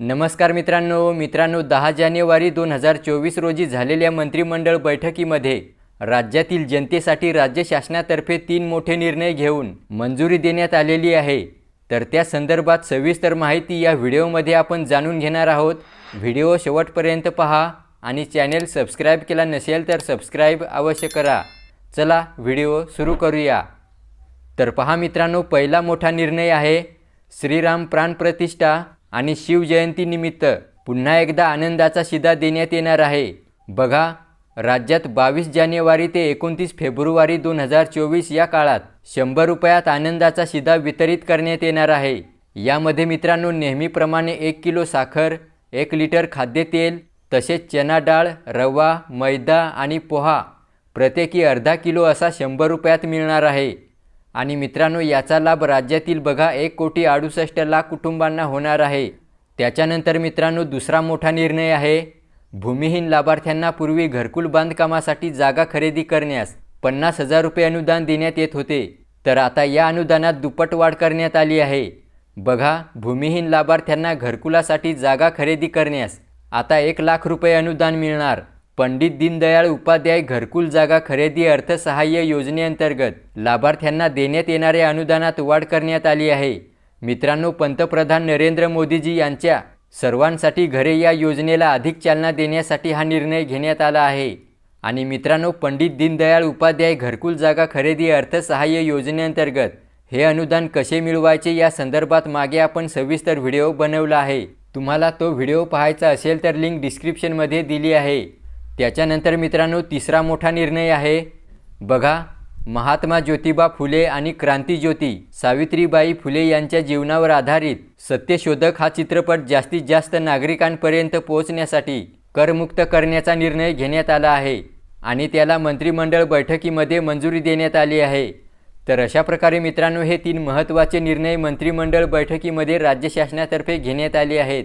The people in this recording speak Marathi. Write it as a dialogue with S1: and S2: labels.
S1: नमस्कार मित्रांनो मित्रांनो दहा जानेवारी दोन हजार चोवीस रोजी झालेल्या मंत्रिमंडळ बैठकीमध्ये राज्यातील जनतेसाठी राज्य शासनातर्फे तीन मोठे निर्णय घेऊन मंजुरी देण्यात आलेली आहे. तर त्या संदर्भात सविस्तर माहिती या व्हिडिओमध्ये आपण जाणून घेणार आहोत. व्हिडिओ शेवटपर्यंत पहा आणि चॅनेल सबस्क्राईब केला नसेल तर सबस्क्राईब अवश्य करा. चला व्हिडिओ सुरू करूया. तर पहा मित्रांनो पहिला मोठा निर्णय आहे श्रीराम प्राणप्रतिष्ठा आणि शिवजयंतीनिमित्त पुन्हा एकदा आनंदाचा शिदा देण्यात येणार आहे. बघा राज्यात बावीस जानेवारी ते एकोणतीस फेब्रुवारी दोन हजार चोवीस या काळात शंभर रुपयात आनंदाचा शिदा वितरित करण्यात येणार आहे. यामध्ये मित्रांनो नेहमीप्रमाणे एक किलो साखर एक लिटर खाद्यतेल तसेच चना डाळ रवा मैदा आणि पोहा प्रत्येकी अर्धा किलो असा शंभर रुपयात मिळणार आहे. आणि मित्रांनो याचा लाभ राज्यातील बघा एक कोटी अडुसष्ट लाख कुटुंबांना होणार आहे. त्याच्यानंतर मित्रांनो दुसरा मोठा निर्णय आहे भूमिहीन लाभार्थ्यांना पूर्वी घरकुल बांधकामासाठी जागा खरेदी करण्यास पन्नास हजार रुपये अनुदान देण्यात येत होते. तर आता या अनुदानात दुप्पट वाढ करण्यात आली आहे. बघा भूमिहीन लाभार्थ्यांना घरकुलासाठी जागा खरेदी करण्यास आता एक लाख रुपये अनुदान मिळणार. पंडित दीनदयाळ उपाध्याय घरकुल जागा खरेदी अर्थसहाय्य योजनेअंतर्गत लाभार्थ्यांना देण्यात येणाऱ्या अनुदानात वाढ करण्यात आली आहे. मित्रांनो पंतप्रधान नरेंद्र मोदीजी यांच्या सर्वांसाठी घरे या योजनेला अधिक चालना देण्यासाठी हा निर्णय घेण्यात आला आहे. आणि मित्रांनो पंडित दीनदयाळ उपाध्याय घरकुल जागा खरेदी अर्थसहाय्य योजनेअंतर्गत हे अनुदान कसे मिळवायचे या संदर्भात मागे आपण सविस्तर व्हिडिओ बनवला आहे. तुम्हाला तो व्हिडिओ पाहायचा असेल तर लिंक डिस्क्रिप्शनमध्ये दिली आहे. त्याच्यानंतर मित्रांनो तिसरा मोठा निर्णय आहे बघा महात्मा ज्योतिबा फुले आणि क्रांतीज्योती सावित्रीबाई फुले यांच्या जीवनावर आधारित सत्यशोधक हा चित्रपट जास्तीत जास्त नागरिकांपर्यंत पोहोचण्यासाठी करमुक्त करण्याचा निर्णय घेण्यात आला आहे आणि त्याला मंत्रिमंडळ बैठकीमध्ये मंजुरी देण्यात आली आहे. तर अशा प्रकारे मित्रांनो हे तीन महत्त्वाचे निर्णय मंत्रिमंडळ बैठकीमध्ये राज्य शासनातर्फे घेण्यात आले आहेत.